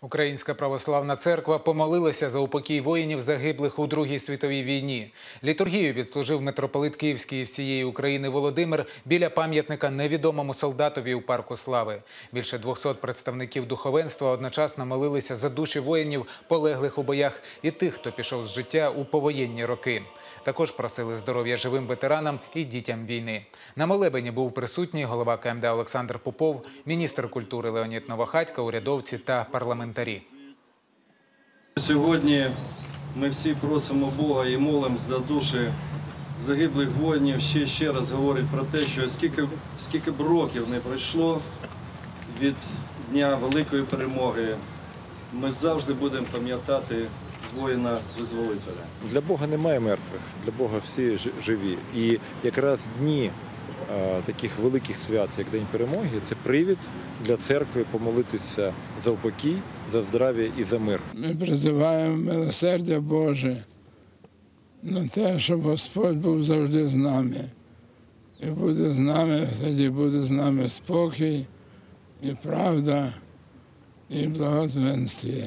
Українська православна церква помолилася за упокій воїнів, загиблих у Другій світовій війні. Літургію відслужив митрополит Київський і всієї України Володимир біля пам'ятника невідомому солдатові у парку Слави. Більше 200 представників духовенства одночасно молилися за душі воїнів, полеглих у боях, і тих, хто пішов з життя у повоєнні роки. Також просили здоров'я живим ветеранам і дітям війни. На молебені був присутній голова КМДА Олександр Попов, міністр культури Леонід Новохатько, урядовці та парламентарі. Сьогодні ми всі просимо Бога і молимось за душі загиблих воїнів. Ще ще раз говорить про те, що скільки, скільки б років не пройшло від Дня великої перемоги, ми завжди будемо пам'ятати воїна-визволителя. Для Бога немає мертвих, для Бога всі живі. І якраз дні таких великих свят, як День перемоги, це привід для церкви помолитися за упокій, за здрав'я і за мир. Ми призиваємо милосердя Боже на те, щоб Господь був завжди з нами. І буде з нами, тоді буде з нами спокій, і правда, і благословенстві.